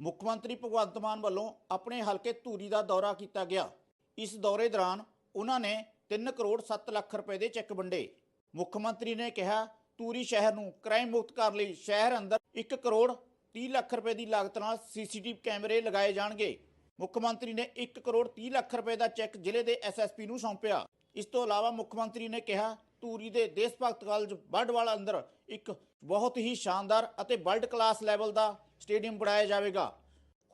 ਮੁੱਖ ਮੰਤਰੀ ਭਗਵੰਤ ਮਾਨ ਵੱਲੋਂ ਆਪਣੇ ਹਲਕੇ ਧੂਰੀ ਦਾ ਦੌਰਾ ਕੀਤਾ ਗਿਆ। ਇਸ ਦੌਰੇ ਦੌਰਾਨ ਉਹਨਾਂ ਨੇ 3 ਕਰੋੜ 7 ਲੱਖ ਰੁਪਏ ਦੇ ਚੈੱਕ ਵੰਡੇ। ਮੁੱਖ ਮੰਤਰੀ ਨੇ ਕਿਹਾ, ਧੂਰੀ ਸ਼ਹਿਰ ਨੂੰ ਕ੍ਰਾਈਮ ਮੁਕਤ ਕਰਨ ਲਈ ਸ਼ਹਿਰ ਅੰਦਰ 1 ਕਰੋੜ 30 ਲੱਖ ਰੁਪਏ ਦੀ ਲਾਗਤ ਨਾਲ ਸੀਸੀਟੀਵੀ ਕੈਮਰੇ ਲਗਾਏ ਜਾਣਗੇ। ਮੁੱਖ ਮੰਤਰੀ ਨੇ 1 ਕਰੋੜ 30 ਲੱਖ ਰੁਪਏ ਦਾ ਚੈੱਕ ਜ਼ਿਲ੍ਹੇ ਦੇ ਐਸਐਸਪੀ ਨੂੰ ਸੌਂਪਿਆ। ਇਸ ਤੋਂ ਇਲਾਵਾ ਮੁੱਖ ਮੰਤਰੀ ਨੇ ਕਿਹਾ ਧੂਰੀ ਦੇ ਦੇਸ਼ ਭਗਤ ਕਾਲਜ ਬਰਡਵਾਲ ਅੰਦਰ ਇੱਕ ਬਹੁਤ ਹੀ ਸ਼ਾਨਦਾਰ ਅਤੇ ਵਰਲਡ ਕਲਾਸ ਲੈਵਲ ਦਾ ਸਟੇਡੀਅਮ ਬਣਾਇਆ ਜਾਵੇਗਾ।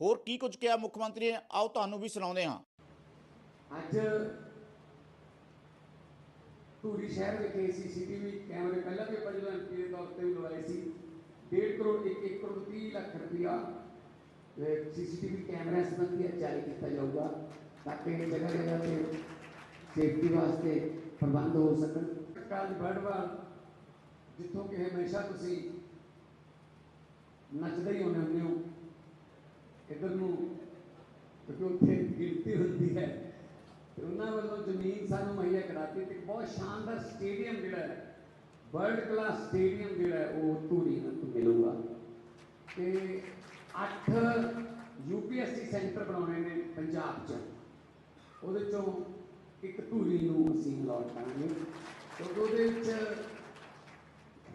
ਹੋਰ ਕੀ ਕੁਝ ਕਿਹਾ ਮੁੱਖ ਮੰਤਰੀ ਨੇ, ਆਓ ਤੁਹਾਨੂੰ ਵੀ ਸੁਣਾਉਂਦੇ ਹਾਂ। ਅੱਜ ਧੂਰੀ ਸ਼ਹਿਰ ਵਿਖੇ ਸੀਸੀਟੀਵੀ ਕੈਮਰੇ ਪਹਿਲਾਂ ਵੀ ਆਪਾਂ ਜਦੋਂ ਐਮਪੀ ਦੇ ਤੌਰ ਤੇ ਵੀ ਲਵਾਏ ਸੀ। 1.5 ਕਰੋੜ 1 ਕਰੋੜ 30 ਲੱਖ ਰੁਪਇਆ ਸੀਸੀਟੀਵੀ ਕੈਮਰਾ ਸੰਬੰਧੀ ਜਾਰੀ ਕੀਤਾ ਜਾਊਗਾ, ਤਾਂ ਕਿ ਜਗ੍ਹਾ ਜਗ੍ਹਾ ਤੇ ਸੇਫਟੀ ਵਾਸਤੇ ਪ੍ਰਬੰਧ ਹੋ ਸਕਣ। ਕਾਲ ਬੜਵਾਲ ਜਿੱਥੋਂ ਕਿ ਹਮੇਸ਼ਾ ਤੁਸੀਂ ਨੱਚਦੇ ਹੀ ਹੁੰਦੇ ਹੁੰਦੇ ਹੋ। ਇੱਧਰ ਨੂੰ, ਕਿਉਂਕਿ ਉੱਥੇ ਗਿਣਤੀ ਹੁੰਦੀ ਹੈ। ਤੇ ਉਹਨਾਂ ਵੱਲੋਂ ਜ਼ਮੀਨ ਸਾਨੂੰ ਮੁਹੱਈਆ ਕਰਾਤੀ ਤੇ ਬਹੁਤ ਸ਼ਾਨਦਾਰ ਸਟੇਡੀਅਮ ਜਿਹੜਾ ਹੈ, ਵਰਲਡ ਕਲਾਸ ਸਟੇਡੀਅਮ ਜਿਹੜਾ ਹੈ, ਉਹ ਧੂਰੀ ਨੂੰ ਮਿਲੂਗਾ। ਤੇ 8 ਯੂਪੀਐਸਸੀ ਸੈਂਟਰ ਬਣਾਉਣੇ ਨੇ ਪੰਜਾਬ 'ਚ। ਉਹਦੇ ਚੋਂ ਇੱਕ ਧੂਰੀ ਨੂੰ ਅਸੀਂ ਅਲਾਟ ਕਰਾਂਗੇ। ਕਿਉਂਕਿ ਉਹਦੇ ਵਿੱਚ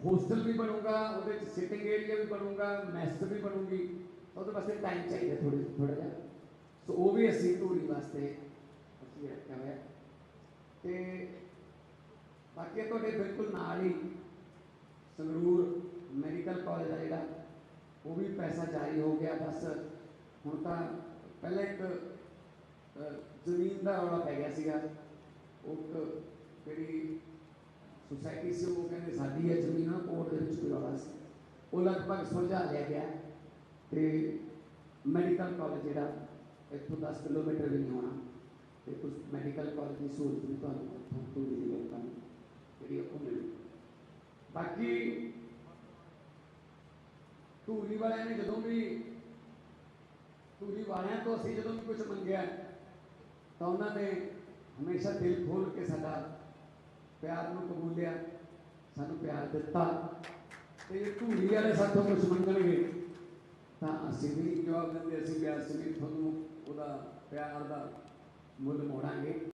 ਹੋਸਟਲ ਵੀ ਬਣੂਗਾ, ਉਹਦੇ ਵਿੱਚ ਸਿਟਿੰਗ ਏਰੀਆ ਵੀ ਬਣੂਗਾ ਮੈਸ ਵੀ ਬਣੂਗੀ। ਉਹਦੇ ਵਾਸਤੇ ਟਾਈਮ ਚਾਹੀਦਾ ਥੋੜੀ ਥੋੜਾ ਜਿਹਾ। ਸੋ ਉਹ ਵੀ ਅਸੀਂ ਧੂਰੀ ਵਾਸਤੇ ਅਸੀਂ ਰੱਖਿਆ ਹੋਇਆ। ਤੇ ਬਾਕੀ ਤੁਹਾਡੇ ਬਿਲਕੁਲ ਨਾਲ ਹੀ ਸੰਗਰੂਰ ਮੈਡੀਕਲ ਕਾਲਜ ਆ ਜਿਹੜਾ, ਉਹ ਵੀ ਪੈਸਾ ਜਾਰੀ ਹੋ ਗਿਆ, ਬਸ ਹੁਣ ਤਾਂ ਪਹਿਲਾਂ ਇੱਕ ਜ਼ਮੀਨ ਦਾ ਰੌਲਾ ਪੈ ਗਿਆ ਸੀਗਾ। ਉਹ ਇੱਕ ਜਿਹੜੀ ਸੁਸਾਇਟੀ ਸੀ ਉਹ ਕਹਿੰਦੇ ਸਾਡੀ ਹੈ ਜ਼ਮੀਨ ਉਹ ਕੋਰਟ ਦੇ ਵਿੱਚ ਕੋਈ ਰੌਲਾ ਸੀ ਉਹ ਲਗਭਗ ਸੁਲਝਾ ਲਿਆ ਗਿਆ ਤੇ ਮੈਡੀਕਲ ਕਾਲਜ ਜਿਹੜਾ ਇੱਥੋਂ 10 ਕਿਲੋਮੀਟਰ ਵੀ ਨਹੀਂ ਹੋਣਾ ਤੇ ਕੁਝ ਮੈਡੀਕਲ ਕਾਲਜ ਦੀ ਸਹੂਲਤ ਵੀ ਤੁਹਾਨੂੰ ਉੱਥੋਂ ਤੋਂ ਦੀ ਲੋਕਾਂ ਨੂੰ ਜਿਹੜੀ ਉਹ ਮਿਲੀ ਬਾਕੀ ਧੂਰੀ ਵਾਲਿਆਂ ਨੇ ਜਦੋਂ ਵੀ ਧੂਰੀ ਵਾਲਿਆਂ ਤੋਂ ਅਸੀਂ ਜਦੋਂ ਵੀ ਕੁਝ ਮੰਗਿਆ ਤਾਂ ਉਹਨਾਂ ਨੇ ਹਮੇਸ਼ਾ ਦਿਲ ਖੋਲ ਕੇ ਸਾਡਾ ਪਿਆਰ ਨੂੰ ਕਬੂਲਿਆ, ਸਾਨੂੰ ਪਿਆਰ ਦਿੱਤਾ ਤੇ ਜੇ ਵਾਲੇ ਸਾਥੋਂ ਕੁਝ ਮੰਗਣਗੇ। ਤਾਂ ਅਸੀਂ ਵੀ ਜਵਾਬ ਦਿੰਦੇ, ਅਸੀਂ ਪਿਆਰ ਸੀ ਵੀ ਤੁਹਾਨੂੰ ਉਹਦਾ ਪਿਆਰ ਦਾ ਮੁੱਲ ਮੋੜਾਂਗੇ।